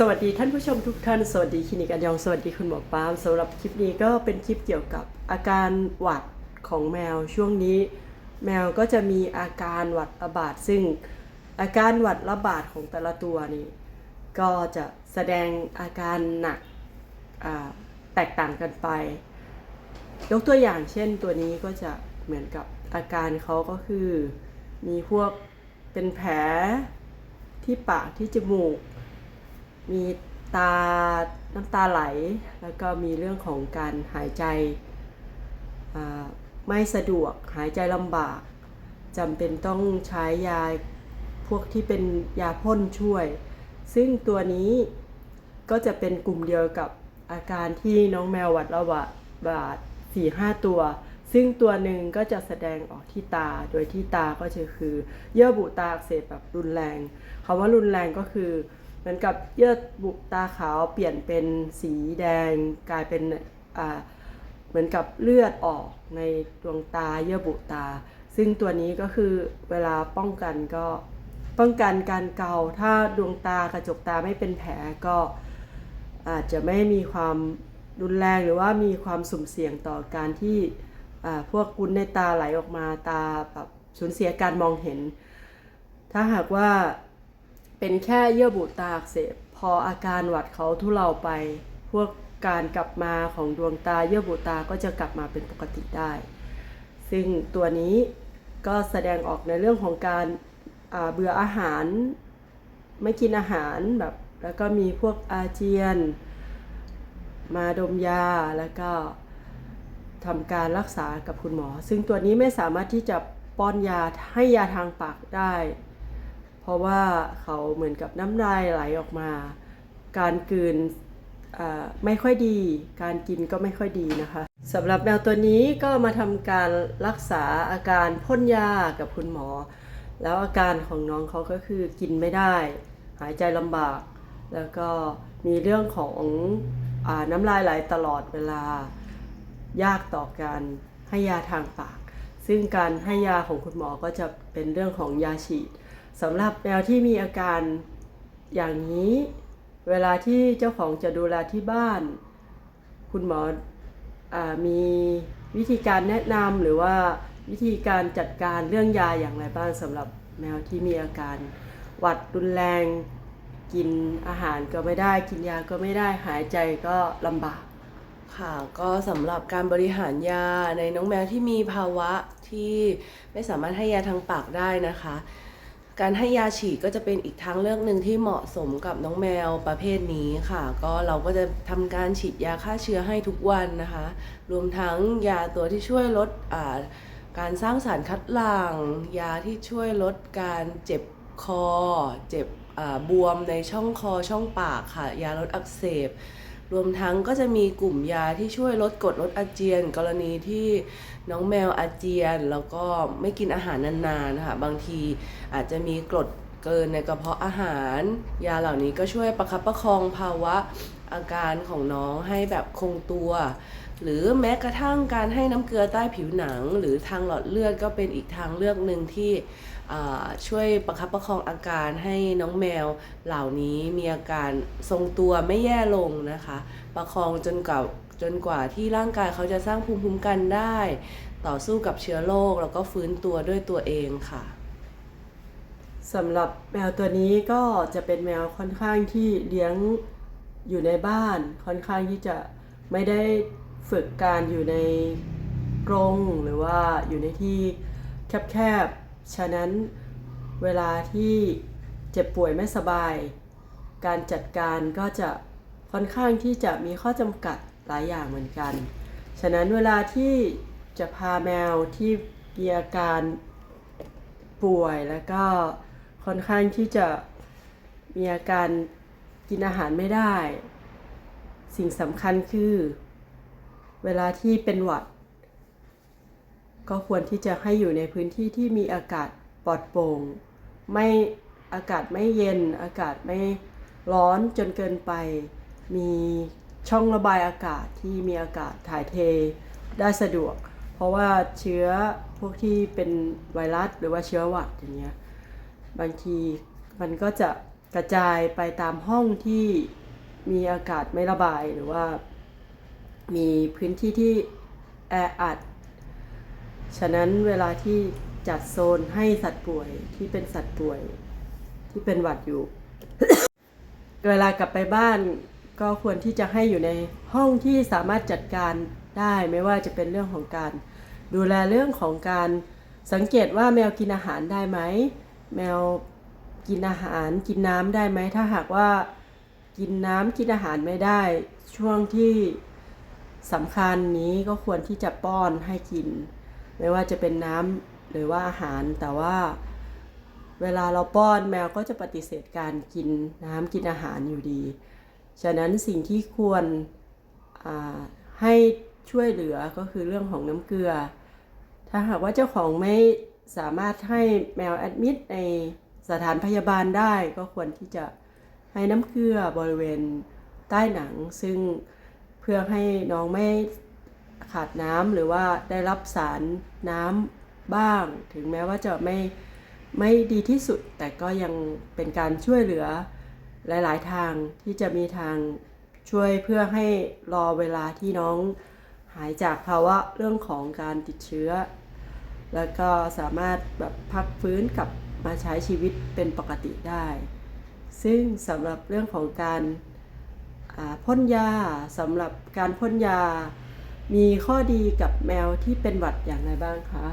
สวัสดีท่านผู้ชมทุกท่าน สวัสดีคลินิกอันยอง สวัสดีคุณหมอปามสำหรับคลิปนี้ก็เป็นคลิปเกี่ยวกับอาการหวัดของแมวช่วงนี้ แมวก็จะมีอาการหวัดระบาด ซึ่งอาการหวัดระบาดของแต่ละตัวนี่ก็จะแสดงอาการหนักแตกต่างกันไป ยกตัวอย่างเช่นตัวนี้ก็จะเหมือนกับอาการเขาก็คือ มีพวกเป็นแผลที่ปากที่จมูก มีตาน้ำตาไหล แล้วก็มีเรื่องของการหายใจไม่สะดวกหายใจลำบากจำเป็นต้องใช้ยาพวกที่เป็นยาพ่นช่วย ซึ่งตัวนี้ก็จะเป็นกลุ่มเดียวกับอาการที่น้องแมววัดระบาดบาดสี่ห้าตัว ซึ่งตัวหนึ่งก็จะแสดงออกที่ตา โดยที่ตาก็จะคือ เยื่อบุตาอักเสบแบบรุนแรงคำว่ารุนแรงก็คือ มือนกับเยื่อบุตาขาวเปลี่ยนเป็นสีแดงกลายเป็นเหมือนกับเลือดออกในดวงตาเยื่อบุตา ซึ่งตัวนี้ก็คือเวลาป้องกันก็ป้องกันการเกา ถ้าดวงตากระจกตาไม่เป็นแผลก็อาจจะไม่มีความรุนแรงหรือว่ามีความสุ่มเสี่ยงต่อการที่พวกกุนในตาไหลออกมาตาแบบสูญเสียการมองเห็น ถ้าหากว่า เป็นแค่เยื่อบุตาอักเสบ พออาการหวัดเขาทุเลาไป พวกการกลับมาของดวงตาเยื่อบุตาก็จะกลับมาเป็นปกติได้ ซึ่งตัวนี้ก็แสดงออกในเรื่องของการเบื่ออาหาร ไม่กินอาหารแบบแล้วก็มีพวกอาเจียน มาดมยาแล้วก็ทำการรักษากับคุณหมอ ซึ่งตัวนี้ไม่สามารถที่จะป้อนยาให้ยาทางปากได้ ราะว่าเขาเหมือนกับน้ำลายไหลออกมา การกลืนไม่ค่อยดี การกินก็ไม่ค่อยดีนะคะสำหรับแมวตัวนี้ก็มาทำการรักษาอาการพ่นยากับคุณหมอ แล้วอาการของน้องเขาก็คือกินไม่ได้ หายใจลำบาก แล้วก็มีเรื่องของอน้ำลายไหลตลอดเวลา ยากต่อการให้ยาทางปาก ซึ่งการให้ยาของคุณหมอก็จะเป็นเรื่องของยาฉีด สำหรับแมวที่มีอาการอย่างนี้ เวลาที่เจ้าของจะดูแลที่บ้าน คุณหมออมีวิธีการแนะนำหรือว่าวิธีการจัดการเรื่องยาอย่างไรบ้างสำหรับแมวที่มีอาการ หวัดรุนแรง กินอาหารก็ไม่ได้ กินยาก็ไม่ได้หายใจก็ลำบากค่ะก็สำหรับการบริหารยาในน้องแมวที่มีภาวะที่ไม่สามารถให้ยาทางปากได้นะคะ การให้ยาฉีดก็จะเป็นอีกทางเลือกหนึ่งที่เหมาะสมกับน้องแมวประเภทนี้ค่ะ ก็เราก็จะทำการฉีดยาฆ่าเชื้อให้ทุกวันนะคะ รวมทั้งยาตัวที่ช่วยลดการสร้างสารคัดหลั่งยาที่ช่วยลดการเจ็บคอ เจ็บบวมในช่องคอช่องปากค่ะ ยาลดอักเสบ รวมทั้งก็จะมีกลุ่มยาที่ช่วยลดกรดลดอาเจียน กรณีที่น้องแมวอาเจียน แล้วก็ไม่กินอาหารนานๆนะคะบางทีอาจจะมีกรดเกินในกระเพาะอาหาร ยาเหล่านี้ก็ช่วยประคับประคองภาวะ อาการของน้องให้แบบคงตัว หรือแม้กระทั่งการให้น้ำเกลือใต้ผิวหนัง หรือทางหลอดเลือดก็เป็นอีกทางเลือกหนึ่งที่ช่วยประคับประคองอาการให้น้องแมวเหล่านี้มีอาการทรงตัวไม่แย่ลงนะคะ ประคองจนกว่าจนกว่าที่ร่างกายเขาจะสร้างภูมิคุ้มกันได้ ต่อสู้กับเชื้อโรคแล้วก็ฟื้นตัวด้วยตัวเองค่ะสำหรับแมวตัวนี้ก็จะเป็นแมวค่อนข้างที่เลี้ยง อยู่ในบ้านค่อนข้างที่จะไม่ได้ฝึกการอยู่ในกรงหรือว่าอยู่ในที่แคบๆ ฉะนั้นเวลาที่เจ็บป่วยไม่สบาย การจัดการก็จะค่อนข้างที่จะมีข้อจำกัดหลายอย่างเหมือนกัน ฉะนั้นเวลาที่จะพาแมวที่มีอาการป่วยแล้วก็ค่อนข้างที่จะมีอาการ กินอาหารไม่ได้ สิ่งสำคัญคือ เวลาที่เป็นหวัด ก็ควรที่จะให้อยู่ในพื้นที่ที่มีอากาศปลอดโปร่งไม่อากาศไม่เย็น อากาศไม่ร้อนจนเกินไป มีช่องระบายอากาศที่มีอากาศถ่ายเทได้สะดวก เพราะว่าเชื้อพวกที่เป็นไวรัสหรือว่าเชื้อหวัดอย่างเงี้ยบางทีมันก็จะ กระจายไปตามห้องที่มีอากาศไม่ระบายหรือว่า มีพื้นที่ที่แออัด ฉะนั้นเวลาที่จัดโซนให้สัตว์ป่วยที่เป็นสัตว์ป่วยที่เป็นหวัดอยู่ เวลากลับไปบ้านก็ควรที่จะให้อยู่ในห้องที่สามารถจัดการได้ไม่ว่าจะเป็นเรื่องของการ ดูแลเรื่องของการสังเกตว่าแมวกินอาหารได้ไหม แมว กินอาหารกินน้ำได้ไหมถ้าหากว่ากินน้ำกินอาหารไม่ได้ ช่วงที่สำคัญนี้ก็ควรที่จะป้อนให้กิน ไม่ว่าจะเป็นน้ำหรือว่าอาหารแต่ว่าเวลาเราป้อนแมวก็จะปฏิเสธการกินน้ำกินอาหารอยู่ดี ฉะนั้นสิ่งที่ควรให้ช่วยเหลือก็คือเรื่องของน้ำเกลือ ถ้าหากว่าเจ้าของไม่สามารถให้แมวแอดมิดใน สถานพยาบาลได้ก็ควรที่จะให้น้ำเกลือบริเวณใต้หนัง ซึ่งเพื่อให้น้องไม่ขาดน้ำหรือว่าได้รับสารน้ำบ้าง ถึงแม้ว่าจะไม่ไม่ดีที่สุด แต่ก็ยังเป็นการช่วยเหลือหลาย ๆ ทางที่จะมีทางช่วยเพื่อให้รอเวลาที่น้องหายจากภาวะเรื่องของการติดเชื้อ แล้วก็สามารถแบบพักฟื้นกับ มาใช้ชีวิตเป็นปกติได้ ซึ่งสำหรับเรื่องของการพ่นยาสำหรับการพ่นยา มีข้อดีกับแมวที่เป็นหวัดอย่างไรบ้างคะ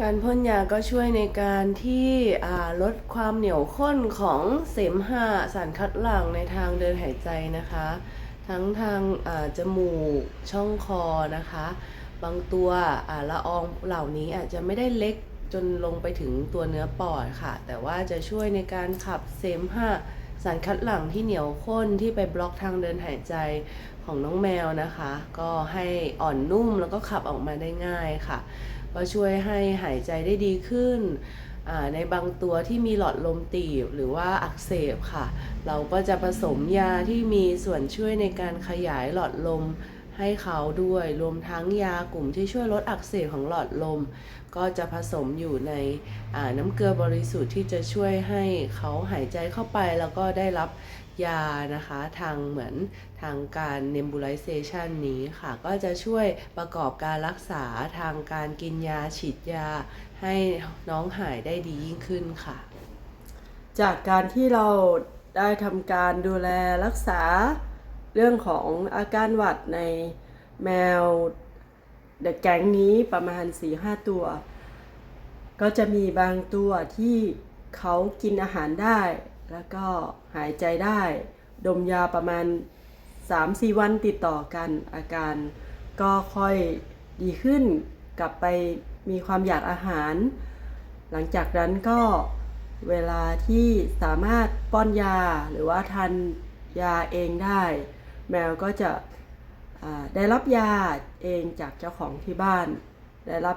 การพ่นยาก็ช่วยในการที่ลดความเหนียวข้นของเสมหะสารคัดหลั่งในทางเดินหายใจนะคะ ทั้งทางจมูกช่องคอนะคะ บางตัวอ่าละอองเหล่านี้อาจจะไม่ได้เล็กจนลงไปถึงตัวเนื้อปอดค่ะ แต่ว่าจะช่วยในการขับเสมหะสารคัดหลั่งที่เหนียวข้นที่ไปบล็อกทางเดินหายใจของน้องแมวนะคะ ก็ให้อ่อนนุ่มแล้วก็ขับออกมาได้ง่ายค่ะ ก็ช่วยให้หายใจได้ดีขึ้น ในบางตัวที่มีหลอดลมตีบหรือว่าอักเสบค่ะ เราก็จะผสมยาที่มีส่วนช่วยในการขยายหลอดลม ให้เขาด้วยรวมทั้งยากลุ่มที่ช่วยลดอักเสบของหลอดลม ก็จะผสมอยู่ในน้ำเกลือบริสุทธิ์ที่จะช่วยให้เขาหายใจเข้าไปแล้วก็ได้รับยานะคะทางเหมือนทางการ nebulization นี้ค่ะก็จะช่วยประกอบการรักษาทางการกินยาฉีดยา ให้น้องหายได้ดียิ่งขึ้นค่ะ จากการที่เราได้ทำการดูแลรักษา เรื่องของอาการหวัดในแมวเด็กแก๊งนี้ประมาณ 4-5 ตัว ก็จะมีบางตัวที่เขากินอาหารได้ แล้วก็หายใจได้ ดมยาประมาณ 3-4 วันติดต่อกัน อาการก็ค่อยดีขึ้นกลับไปมีความอยากอาหาร หลังจากนั้นก็เวลาที่สามารถป้อนยาหรือว่าทานยาเองได้ แมวก็จะได้รับยาเองจากเจ้าของที่บ้าน ได้รับ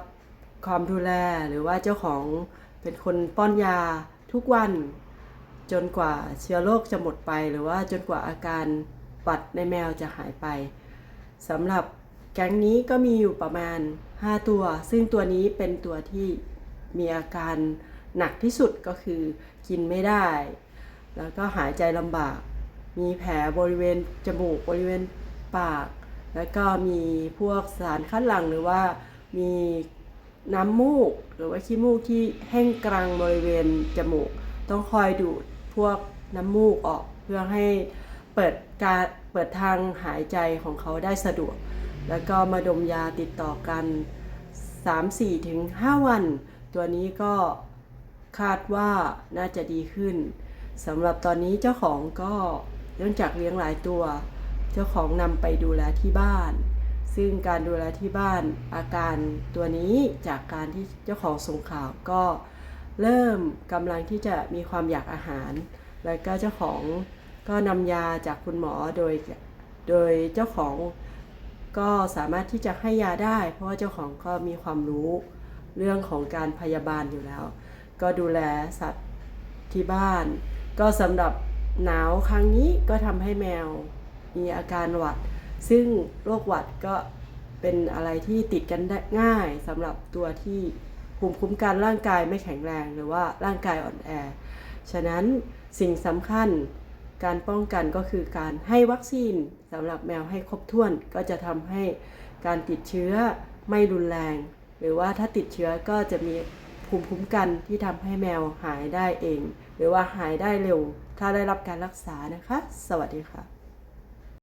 ความดูแลหรือว่าเจ้าของเป็นคนป้อนยาทุกวัน จนกว่าเชื้อโรคจะหมดไป หรือว่าจนกว่าอาการหวัดในแมวจะหายไปสำหรับแก๊งนี้ก็มีอยู่ประมาณ 5 ตัว ซึ่งตัวนี้เป็นตัวที่มีอาการหนักที่สุดก็คือกินไม่ได้ แล้วก็หายใจลำบาก มีแผลบริเวณจมูกบริเวณปาก แล้วก็มีพวกสารคัดหลั่งหรือว่ามีน้ำมูก หรือว่าขี้มูกที่แห้งกรังบริเวณจมูก ต้องคอยดูดพวกน้ำมูกออกเพื่อให้เปิดการเปิดทางหายใจของเขาได้สะดวก แล้วก็มาดมยาติดต่อกัน 3-4ถึง5วัน ตัวนี้ก็คาดว่าน่าจะดีขึ้นสำหรับตอนนี้เจ้าของก็ เนื่องจากเลี้ยงหลายตัว เจ้าของนำไปดูแลที่บ้าน ซึ่งการดูแลที่บ้านอาการตัวนี้จากการที่เจ้าของส่งข่าวก็เริ่มกำลังที่จะมีความอยากอาหาร แล้วก็เจ้าของก็นำยาจากคุณหมอโดยโดยเจ้าของก็สามารถที่จะให้ยาได้ เพราะว่าเจ้าของก็มีความรู้เรื่องของการพยาบาลอยู่แล้ว ก็ดูแลสัตว์ที่บ้าน ก็สำหรับ หนาวครั้งนี้ก็ทำให้แมวมีอาการหวัด ซึ่งโรคหวัดก็เป็นอะไรที่ติดกันได้ง่ายสำหรับตัวที่ภูมิคุ้มกันร่างกายไม่แข็งแรงหรือว่าร่างกายอ่อนแอ ฉะนั้นสิ่งสำคัญการป้องกันก็คือการให้วัคซีนสำหรับแมวให้ครบถ้วนก็จะทำให้การติดเชื้อไม่รุนแรง หรือว่าถ้าติดเชื้อก็จะมีภูมิคุ้มกันที่ทำให้แมวหายได้เอง หรือว่าหายได้เร็ว ถ้าได้รับการรักษานะคะ สวัสดีค่ะ